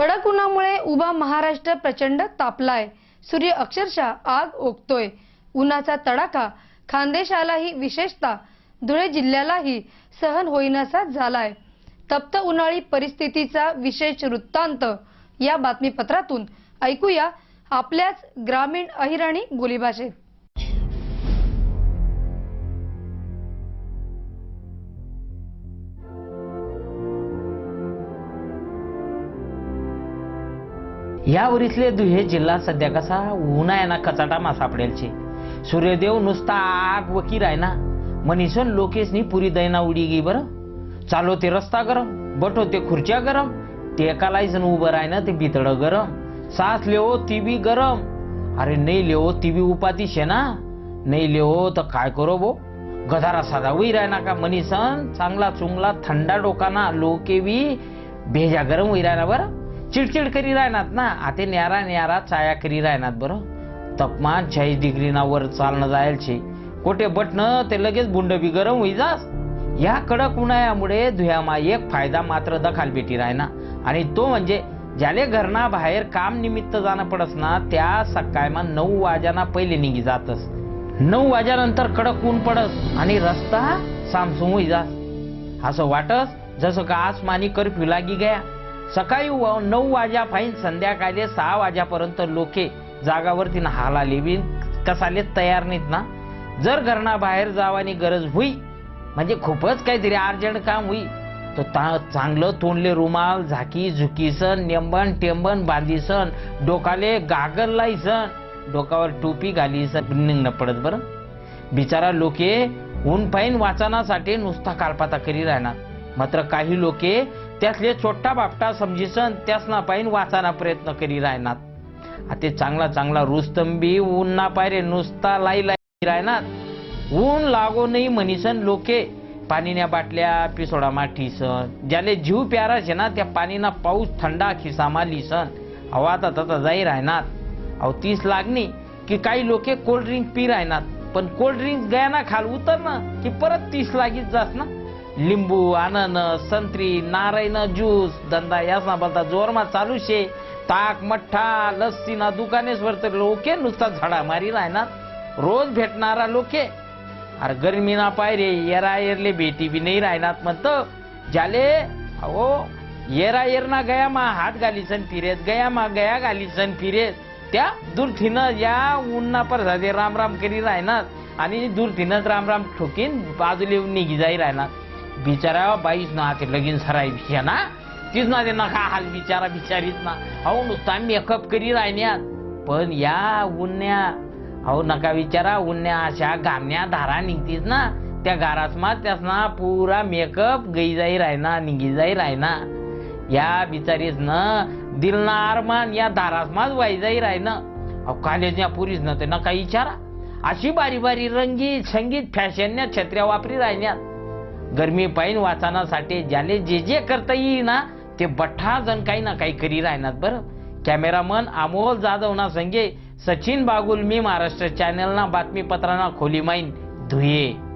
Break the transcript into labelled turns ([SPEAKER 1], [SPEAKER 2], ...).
[SPEAKER 1] कडक उन्हामुळे उभा महाराष्ट्र प्रचंड तापलाय. सूर्य अक्षरशः आग ओकतोय. उन्हाचा तडाखा खानदेशालाही विशेषतः धुळे जिल्ह्यालाही सहन होईनासा झालाय. तप्त उन्हाळी परिस्थितीचा विशेष वृत्तांत या बातमीपत्रातून ऐकूया आपल्याच ग्रामीण अहिराणी बोलीभाषेत
[SPEAKER 2] या वरीसले दुहे जिल्हा सध्या कसा उन्हायना कचाटा मा सापडेलचे सूर्यदेव नुसता आग वकीर आहे ना मनीसन लोकेसनी पुरी दैना उडी गी बरं. चालो ते रस्ता गरम बटो ते खुर्च्या गरम. ते एकालाही जण उभं राय ना ते बितडं गरम. सास लेओ ती बी गरम. अरे नाही लेवो ती बी उपाती शे ना नाही लेवो तर काय करो बो गधारा साधा होई राय ना का? मनीसन चांगला चुंगला थंडा डोकाना लोके बी भेजा गरम होई राय ना बरं. चिडचिड करी राहणार. ना आता न्यारा न्यारा चाया करी राहणार बरं. तापमान चाळीस डिग्रीना वर चालणं जायल छे कोठे बटणं ते लगेच बुंड बी गरम होई जास. या कडक उन्हाळ्यामुळे धुयामा एक फायदा मात्र दखाल भेटी राहना आणि तो म्हणजे ज्याले घरना बाहेर काम निमित्त जाणं पडस ना त्या सकाळमा नऊ वाजाना पहिले निघी जातस. नऊ वाजानंतर कडक ऊन पडस आणि रस्ता सामसूम होई जास. असं वाटस जसं का आसमानी कर्फ्यू लागी गया. सकाळी नऊ वाजा संध्याकाळी सहा वाजेपर्यंत लोके जागावरती हाला बी कसाले तयार नाहीत ना? जर घरणाबाहेर जावानी गरज होई म्हणजे खूपच काहीतरी अर्जंट काम होई तर ता चांगलं तोंडले रुमाल झाकी झुकीसन नेंबन टेंबन बांधीसन डोकाले गागर लाईसन डोकावर टोपी घालीसन निघणं पडत बरं. बिचारा लोके ऊन पाईन वाचनासाठी नुसता कालपाता करी राहणार मात्र काही लोके त्यातले छोटा बापटा समजीसन त्यासना पाईन वाचाना प्रयत्न करी राहणार ते चांगला चांगला रुस्तंबी ऊन ना पायरे नुसता लाई लाई राहणार ऊन लागो नाही म्हणीसन लोके पाणीन्या बाटल्या पिसोडामा ठीसन ज्याले जीव प्यारा छे ना त्या पाणीना पाऊस थंडा खिसामा लिसन. अहो आता तसा जाई राहणार अहो तीस लागणी की काही लोके कोल्ड ड्रिंक पी राहणार पण कोल्ड ड्रिंक गया ना खाल उतर ना की परत तीस लागीत जास ना लिंबू अननस संत्री नारायण ज्यूस धंदा यासना बोलता जोरमा चालू शे. ताक मठ्ठा लस्सी ना दुकानेसवर तर लोके नुसता झाडा मारी राहणार रोज भेटणारा लोके. अरे गरमी ना येरा येरले भेटी बी नाही राहणार म्हणत. ज्याले अहो येरा येरना गया मा हात घालीसन फिरेत गया मा गया घालीसन फिरेत. त्या दुर्थीनं या उन्ना पर झाले राम राम करी राहणार आणि दुर्थीनच राम राम ठोकीन बाजूला येऊन निघी जाई राहणार बिचारा बाईच ना ते लगीन सराय भिया ना? तीच ना ते नका हाल बिचारा बिचारीत ना. अहो नुसता मेकअप करी राहण्यात पण या उन्ह्या अहो नका विचारा उन्ह्या अशा गामण्या धारा निघतीस ना. त्या गारासमा मा त्यास ना पुरा मेकअप गई जाई राहना निघी जाई राहना. या बिचारीस न दिलना आरमान या धारासमाच वाई जाई राहना. अहो कॉलेजच्या पुरीच ना ते नका विचारा. अशी बारी बारी रंगीत संगीत फॅशनच्या छत्र्या वापरी राहण्यात गरमी पाहिन वाचनासाठी ज्याले जे जे करता येईल ना ते बठ्ठा जण काही ना काही करी राहणार बरं. कॅमेरामन अमोल जाधव ना संगे सचिन बागुल मी महाराष्ट्र चॅनल ना बातमीपत्रांना खोली माईन धुये.